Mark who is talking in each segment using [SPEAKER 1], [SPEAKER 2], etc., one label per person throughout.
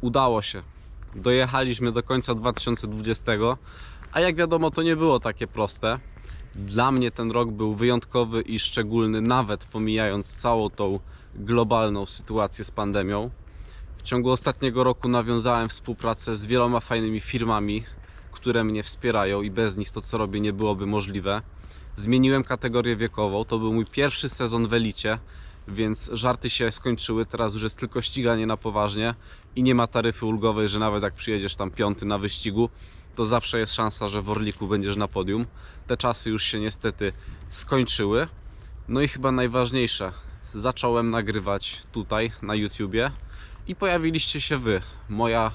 [SPEAKER 1] Udało się. Dojechaliśmy do końca 2020, a jak wiadomo, to nie było takie proste. Dla mnie ten rok był wyjątkowy i szczególny, nawet pomijając całą tą globalną sytuację z pandemią. W ciągu ostatniego roku nawiązałem współpracę z wieloma fajnymi firmami, które mnie wspierają i bez nich to co robię nie byłoby możliwe. Zmieniłem kategorię wiekową, to był mój pierwszy sezon w Elicie, więc żarty się skończyły, teraz już jest tylko ściganie na poważnie i nie ma taryfy ulgowej, że nawet jak przyjedziesz tam piąty na wyścigu, to zawsze jest szansa, że w Orliku będziesz na podium. Te czasy już się niestety skończyły. No i chyba najważniejsze, zacząłem nagrywać tutaj na YouTubie i pojawiliście się wy, moja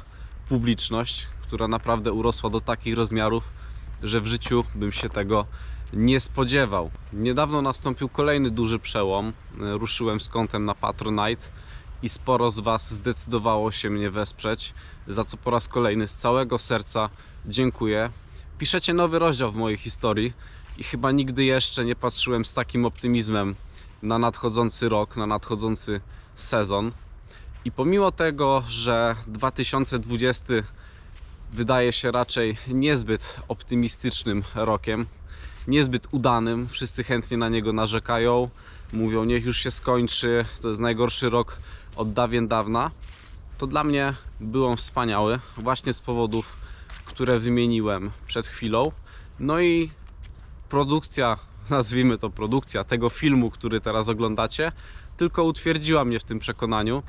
[SPEAKER 1] publiczność, która naprawdę urosła do takich rozmiarów, że w życiu bym się tego nie spodziewał. Niedawno nastąpił kolejny duży przełom. Ruszyłem z kontem na Patronite i sporo z Was zdecydowało się mnie wesprzeć, za co po raz kolejny z całego serca dziękuję. Piszecie nowy rozdział w mojej historii i chyba nigdy jeszcze nie patrzyłem z takim optymizmem na nadchodzący rok, na nadchodzący sezon. I pomimo tego, że 2020 wydaje się raczej niezbyt optymistycznym rokiem, niezbyt udanym, wszyscy chętnie na niego narzekają, mówią niech już się skończy, to jest najgorszy rok od dawien dawna, to dla mnie był on wspaniały, właśnie z powodów, które wymieniłem przed chwilą. No i produkcja, nazwijmy to produkcja tego filmu, który teraz oglądacie, tylko utwierdziła mnie w tym przekonaniu,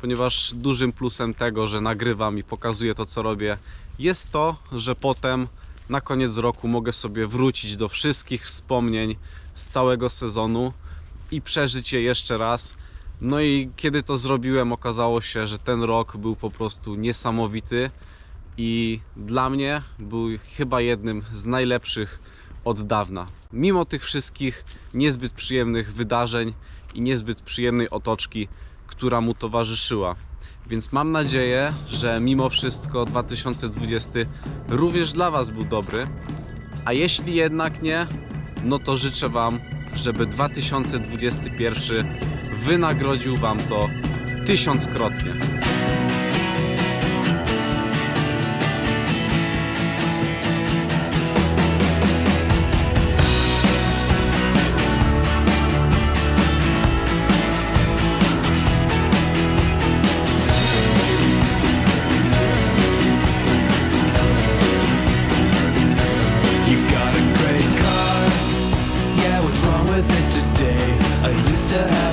[SPEAKER 1] ponieważ dużym plusem tego, że nagrywam i pokazuję to, co robię, jest to, że potem na koniec roku mogę sobie wrócić do wszystkich wspomnień z całego sezonu i przeżyć je jeszcze raz. No i kiedy to zrobiłem, okazało się, że ten rok był po prostu niesamowity i dla mnie był chyba jednym z najlepszych od dawna. Mimo tych wszystkich niezbyt przyjemnych wydarzeń i niezbyt przyjemnej otoczki, która mu towarzyszyła. Więc mam nadzieję, że mimo wszystko 2020 również dla Was był dobry. A jeśli jednak nie, no to życzę Wam, żeby 2021 wynagrodził Wam to tysiąckrotnie.
[SPEAKER 2] To have